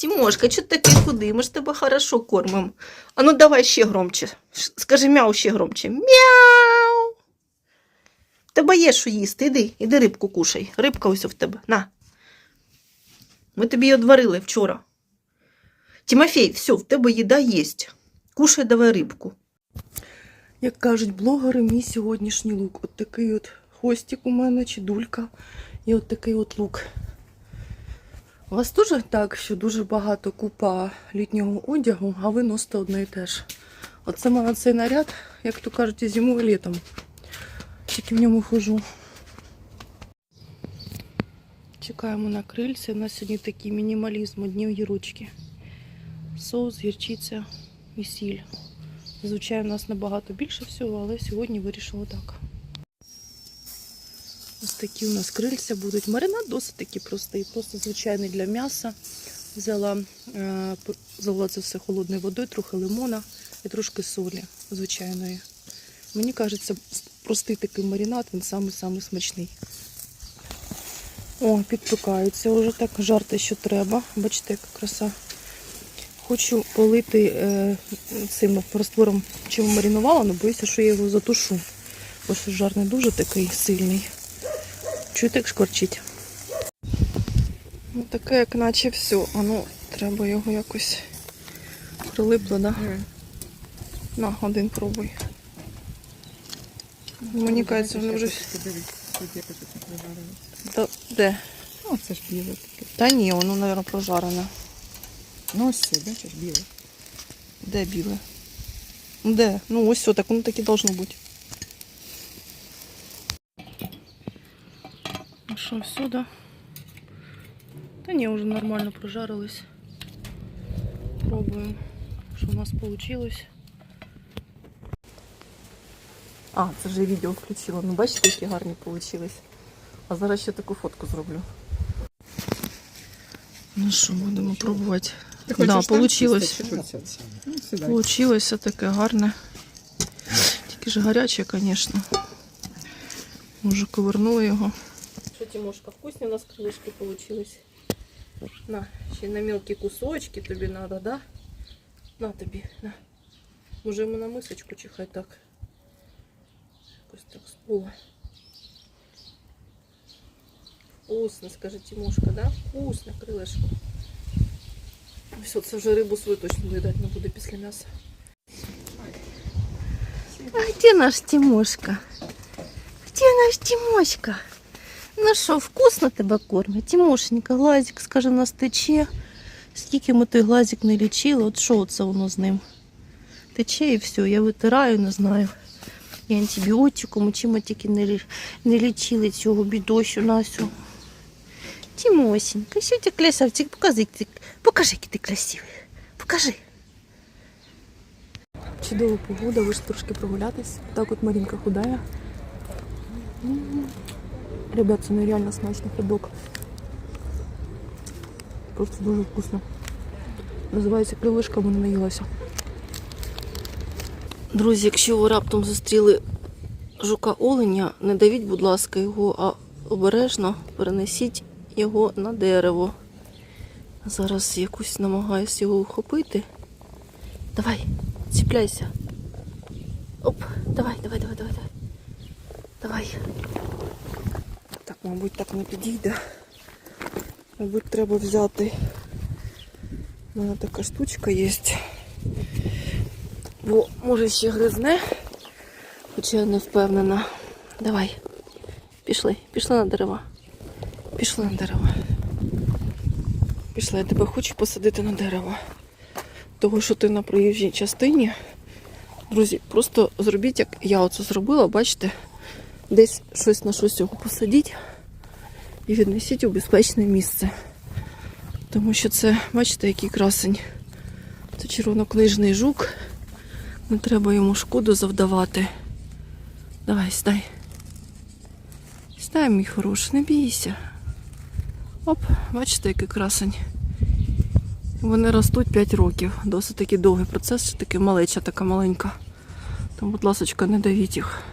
Тимошка, ти такий худий? Ми ж тебе хорошо кормимо. А ну давай ще громче. Скажи мяу ще громче. Мяу. Тебе є що їсти. Іди, іди рибку кушай. Рибка ось в тебе. На. Ми тобі її одварили вчора. Тимофей, все, в тебе їда є. Кушай давай рибку. Як кажуть блогери, мій сьогоднішній лук. От такий от хвостик у мене, чи дулька, і от такий от лук. У вас теж так, що дуже багато купа літнього одягу, а ви носите одне і те ж. От саме на цей наряд, як то кажуть, зимою і літом. Тільки в ньому хожу. Чекаємо на крильці. У нас сьогодні такий мінімалізм, одні огірочки. Соус, гірчиця і сіль. Звичайно, у нас набагато більше всього, але сьогодні вирішила так. Ось такі у нас крильця будуть. Маринад досить таки простий, просто звичайний для м'яса. Взяла, е, залила це все холодною водою, трохи лимона і трошки солі звичайної. Мені кажеться, простий такий маринад, він самий-самий смачний. О, підпікається вже так, жарти, що треба. Бачите, яка краса. Хочу полити е, цим раствором, чим маринувала, але боюся, що я його затушу. Що жар не дуже такий сильний. Чуєте, як шкварчить? Ну, таке, як наче все. А ну, треба його якось прилипло, да? На, один пробуй. Мені кажеться, воно вже. Та, де? О, це ж біле таке. Та ні, воно, мабуть, прожарене. Ну ось це, бачиш, біле. Де біле? Де? Ну ось все, так воно так і должно бути. Що, все, да? Та ні, вже нормально прожарились. Пробуємо, що у нас вийшло. А, це вже відео включила. Ну бачите, які гарні вийшли. А зараз ще таку фотку зроблю. Ну що, будемо пробувати. Ти Да, получилось. Ну. Получилось таке гарне. Тільки ж гаряче, звісно. Може, ковернули його. Що, Тимошка, вкусні у нас крилишки получились. На, ще на мелкі кусочки тобі треба, да? На тобі, на. Може йому на мисочку чи хай так. Якось так з пола. Вкусно, скажи Тимошка, да? Вкусно, крилишко. Все, це вже рибу свою точно доїдати не буде після м'яса. А где наш Тимошка? Где наш Тимошка? Ну що, вкусно тебе кормять? Тимошенька, глазик, скажи, у нас тече. Скільки ми той глазик не лічили, от що це воно з ним? Тече і все, я витираю, не знаю. І антибіотиком, і ми тільки не, не лічили цього бідощу Насю. Тимосенька, що ти красавчик, покажи, покажи, який ти красивий. Покажи. Чудова погода, вийшли трошки прогулятись. Так от Марінка худає. Ребят, це нереально смачний ходок. Просто дуже вкусно. Називається крилишка, бо не наїлася. Друзі, якщо ви раптом зустріли жука оленя, не давіть, будь ласка, його, а обережно перенесіть його на дерево. Зараз якусь намагаюсь його ухопити. Давай, ціпляйся. Оп, давай, давай, давай, давай, давай. Давай. Мабуть, так не підійде. Мабуть, треба взяти. У мене така штучка є. Бо може ще гризне, хоча я не впевнена. Давай. Пішли, пішли на дерева. Пішли на дерево. Пішли, я тебе хочу посадити на дерево. Того, що ти на проїжджій частині. Друзі, просто зробіть, як я оце зробила, бачите, десь щось на щось його посадіть і віднесіть у безпечне місце. Тому що це, бачите, який красень. Це червонокнижний жук. Не треба йому шкоду завдавати. Давай, стай. Стай, мій хороший, не бійся. Оп, бачите, який красень. Вони ростуть 5 років. Досить таки довгий процес, ще таки малеча така маленька. Тому, будь ласка, не давіть їх.